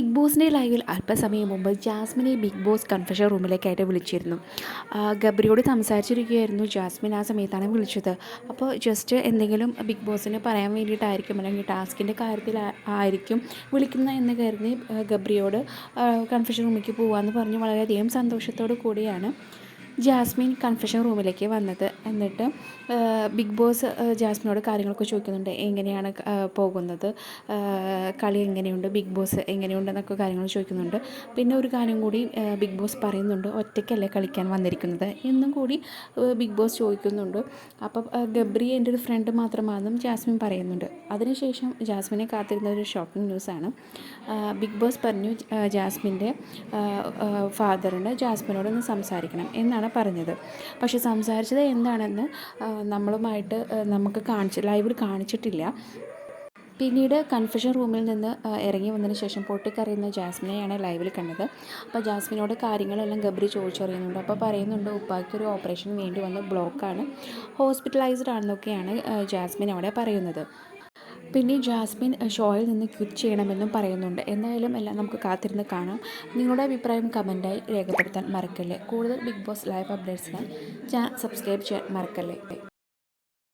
Big ബോസിന്റെ ലൈവിൽ അല്പസമയം മുമ്പ് ജാസ്മിനെ ബിഗ് ബോസ് കൺഫഷൻ റൂമിലേക്കായിട്ട് വിളിച്ചിരുന്നു. ഗബ്രിയോട് സംസാരിച്ചിരിക്കുകയായിരുന്നു. ജാസ്മിൻ ആ സമയത്താണ് വിളിച്ചത്. അപ്പോൾ ജസ്റ്റ് എന്തെങ്കിലും ബിഗ് ബോസിന് പറയാൻ വേണ്ടിയിട്ടായിരിക്കും അല്ലെങ്കിൽ ടാസ്കിന്റെ കാര്യത്തിൽ ആയിരിക്കും വിളിക്കുന്ന എന്ന് കരുതി ഗബ്രിയോട് കൺഫഷൻ റൂമിലേക്ക് പോകാമെന്ന് പറഞ്ഞ് വളരെയധികം സന്തോഷത്തോടു കൂടിയാണ്. ജാസ്മിൻ കൺഫഷൻ റൂമിലേക്ക് വന്നത്. എന്നിട്ട് ബിഗ് ബോസ് ജാസ്മിനോട് കാര്യങ്ങളൊക്കെ ചോദിക്കുന്നുണ്ട്. എങ്ങനെയാണ് പോകുന്നത്? കളി എങ്ങനെയുണ്ട്? ബിഗ് ബോസ് എങ്ങനെയുണ്ടെന്നൊക്കെ കാര്യങ്ങൾ ചോദിക്കുന്നുണ്ട്. പിന്നെ ഒരു കാര്യം കൂടി ബിഗ് ബോസ് പറയുന്നുണ്ട് ഒറ്റയ്ക്കല്ലേ കളിക്കാൻ വന്നിരിക്കുന്നത്? എന്നും കൂടി ബിഗ് ബോസ് ചോദിക്കുന്നുണ്ട്. അപ്പം ഗബ്രി എന്റെ ഒരു ഫ്രണ്ട് മാത്രമാണെന്നും ജാസ്മിൻ പറയുന്നുണ്ട്. അതിനുശേഷം ജാസ്മിനെ കാത്തിരുന്ന ഒരു ഷോക്കിംഗ് ന്യൂസാണ് ബിഗ് ബോസ് പറഞ്ഞു ജാസ്മിന്റെ ഫാദറിന് ജാസ്മിനോടൊന്ന് സംസാരിക്കണം. എന്നാണ് പറഞ്ഞത്. പക്ഷേ സംസാരിച്ചത് എന്താണെന്ന് നമ്മളുമായിട്ട് നമുക്ക് കാണിച്ച് ലൈവിൽ കാണിച്ചിട്ടില്ല. പിന്നീട് കൺഫഷൻ റൂമിൽ നിന്ന് ഇറങ്ങി വന്നതിന് ശേഷം പൊട്ടിക്കറിയുന്ന ജാസ്മിനെയാണ് ലൈവിൽ കണ്ടത്. അപ്പോൾ ജാസ്മിനോട് കാര്യങ്ങളെല്ലാം ഗബ്രി ചോദിച്ചറിയുന്നുണ്ട്. അപ്പോൾ പറയുന്നുണ്ട് ഉപ്പായ്ക്ക് ഒരു ഓപ്പറേഷൻ വേണ്ടി വന്ന ബ്ലോക്കാണ്. ഹോസ്പിറ്റലൈസ്ഡ് ആണെന്നൊക്കെയാണ് ജാസ്മിൻ അവിടെ പറയുന്നത്. പിന്നെ ജാസ്മിൻ ഷോയിൽ നിന്ന് ക്വിറ്റ് ചെയ്യണമെന്നും പറയുന്നുണ്ട്. എന്തായാലും എല്ലാം നമുക്ക് കാത്തിരുന്ന് കാണാം. നിങ്ങളുടെ അഭിപ്രായം കമന്റായി രേഖപ്പെടുത്താൻ മറക്കല്ലേ? കൂടുതൽ ബിഗ് ബോസ് ലൈവ് അപ്ഡേറ്റ്സിനായി ചാനൽ സബ്സ്ക്രൈബ് ചെയ്യാൻ മറക്കല്ലേ?